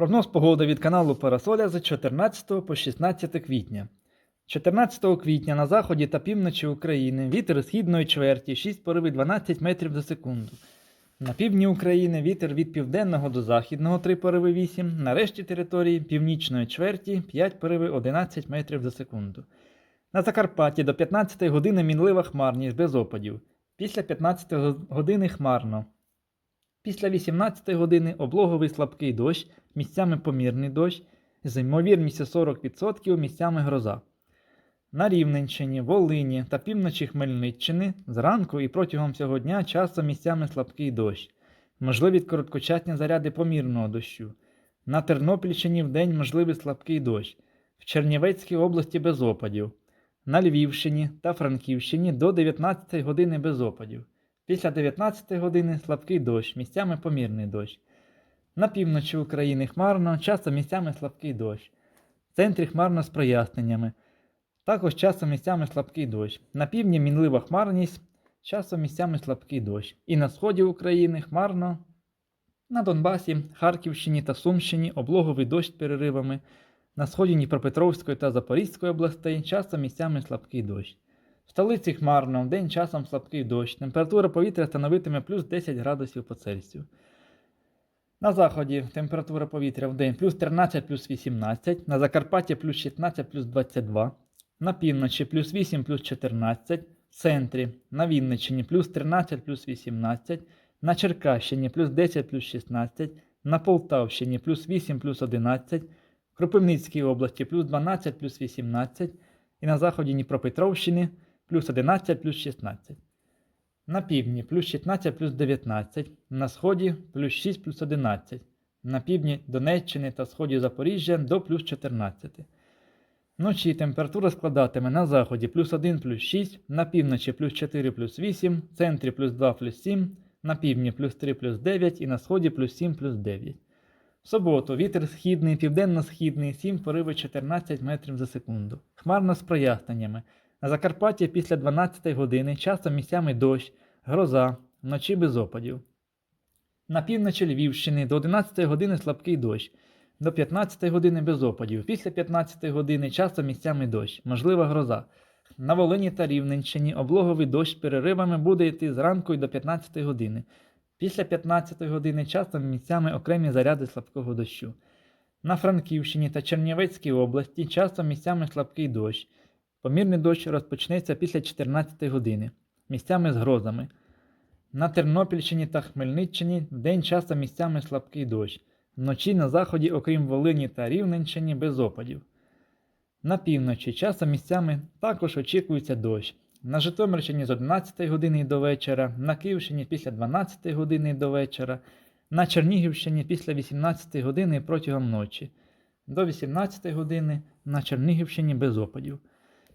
Прогноз погоди від каналу Парасоля з 14 по 16 квітня. 14 квітня на заході та півночі України вітер східної чверті 6 пориви 12 метрів за секунду. На півдні України вітер від південного до західного 3 пориви 8, на решті території північної чверті 5 пориви 11 метрів за секунду. На Закарпатті до 15 години мінлива хмарність без опадів. Після 15 години хмарно. Після 18 години облоговий слабкий дощ, місцями помірний дощ, з ймовірністю 40% місцями гроза. На Рівненщині, Волині та півночі Хмельниччини зранку і протягом всього дня часом місцями слабкий дощ. Можливі короткочасні заряди помірного дощу. На Тернопільщині вдень можливий слабкий дощ. В Чернівецькій області без опадів. На Львівщині та Франківщині до 19 години без опадів. Після 19 години слабкий дощ, місцями помірний дощ. На півночі України хмарно, часом місцями слабкий дощ. В центрі хмарно з проясненнями. Також часом місцями слабкий дощ. На півдні мінлива хмарність, часом місцями слабкий дощ. І на сході України хмарно. На Донбасі, Харківщині та Сумщині облоговий дощ переривами. На сході Дніпропетровської та Запорізької областей часом місцями слабкий дощ. В столиці хмарно, вдень часом слабкий дощ. Температура повітря становитиме плюс 10 градусів по Цельсію. На заході температура повітря в день плюс 13 плюс 18, на Закарпатті плюс 16 плюс 22, на півночі плюс 8 плюс 14, в центрі на Вінниччині плюс 13 плюс 18, на Черкащині плюс 10 плюс 16, на Полтавщині плюс 8 плюс 11, в Кропивницькій області плюс 12 плюс 18 і на заході Дніпропетровщини плюс 11 плюс 16. На півдні плюс 16 плюс 19, на сході плюс 6 плюс 11, на півдні Донеччини та сході Запоріжжя до плюс 14. Вночі температура складатиме на заході плюс 1 плюс 6, на півночі плюс 4 плюс 8, в центрі плюс 2 плюс 7, на півдні плюс 3 плюс 9 і на сході плюс 7 плюс 9. В суботу вітер східний, південно-східний 7 пориви 14 метрів за секунду. Хмарно з проясненнями. На Закарпатті після 12 години часом місцями дощ, гроза, вночі без опадів. На півночі Львівщини до 11 години слабкий дощ, до 15 години без опадів. Після 15 години часом місцями дощ, можлива гроза. На Волині та Рівненщині облоговий дощ з переривами буде йти зранку й до 15 години. Після 15 години часом місцями окремі заряди слабкого дощу. На Франківщині та Чернівецькій області часом місцями слабкий дощ. Помірний дощ розпочнеться після 14 години, місцями з грозами. На Тернопільщині та Хмельниччині вдень часом місцями слабкий дощ. Вночі на заході, окрім Волині та Рівненщині, без опадів. На півночі часом місцями також очікується дощ. На Житомирщині з 11 години до вечора, на Київщині після 12 години до вечора, на Чернігівщині після 18 години протягом ночі, до 18 години на Чернігівщині без опадів.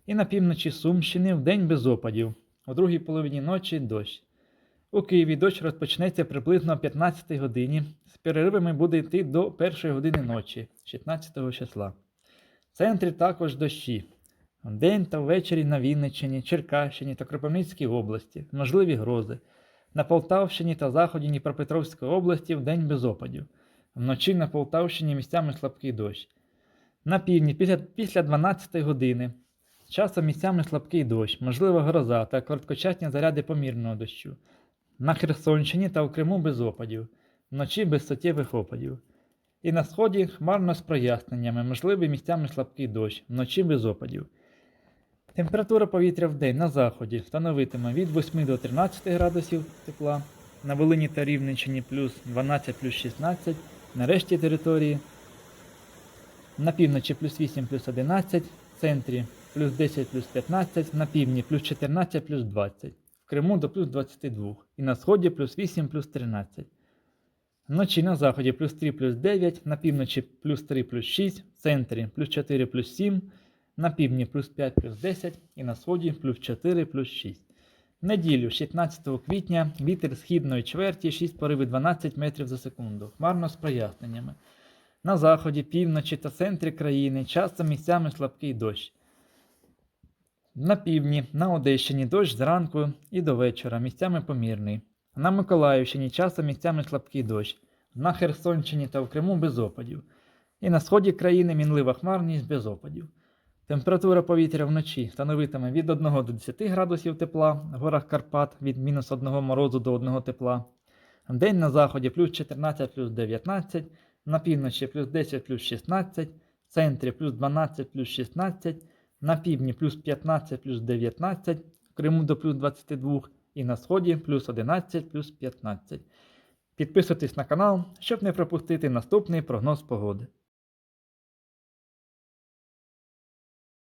І на півночі Сумщини вдень без опадів, у другій половині ночі дощ. У Києві дощ розпочнеться приблизно о 15 годині, з переривами буде йти до 1 години ночі, 16 числа. В центрі також дощі. Вдень та ввечері на Вінниччині, Черкащині та Кропивницькій області, можливі грози. На Полтавщині та заході Дніпропетровської області вдень без опадів. Вночі на Полтавщині місцями слабкий дощ. На півдні після, після 12 години. Часом місцями слабкий дощ, можлива гроза та короткочасні заряди помірного дощу. На Херсонщині та в Криму без опадів, вночі без суттєвих опадів. І на сході хмарно з проясненнями, можливий місцями слабкий дощ, вночі без опадів. Температура повітря в день на заході становитиме від 8 до 13 градусів тепла, на Волині та Рівненщині плюс 12 плюс 16, на решті території, на півночі плюс 8 плюс 11, в центрі плюс 10 плюс 15, на півдні плюс 14 плюс 20, в Криму до плюс 22 і на сході плюс 8 плюс 13. Вночі на заході плюс 3 плюс 9, на півночі плюс 3 плюс 6, в центрі плюс 4 плюс 7, на півдні плюс 5 плюс 10 і на сході плюс 4 плюс 6. В неділю, 16 квітня, вітер східної чверті 6 пориви 12 метрів за секунду, хмарно з проясненнями. На заході, півночі та центрі країни часто місцями слабкий дощ. На півдні, на Одещині дощ зранку і до вечора, місцями помірний. На Миколаївщині часом місцями слабкий дощ. На Херсонщині та в Криму без опадів. І на сході країни мінлива хмарність без опадів. Температура повітря вночі становитиме від 1 до 10 градусів тепла, в горах Карпат від мінус 1 морозу до 1 тепла. День на заході плюс 14 плюс 19, на півночі плюс 10 плюс 16, в центрі плюс 12 плюс 16, на півдні плюс 15 плюс 19, в Криму до плюс 22 і на сході плюс 11 плюс 15. Підписуйтесь на канал, щоб не пропустити наступний прогноз погоди.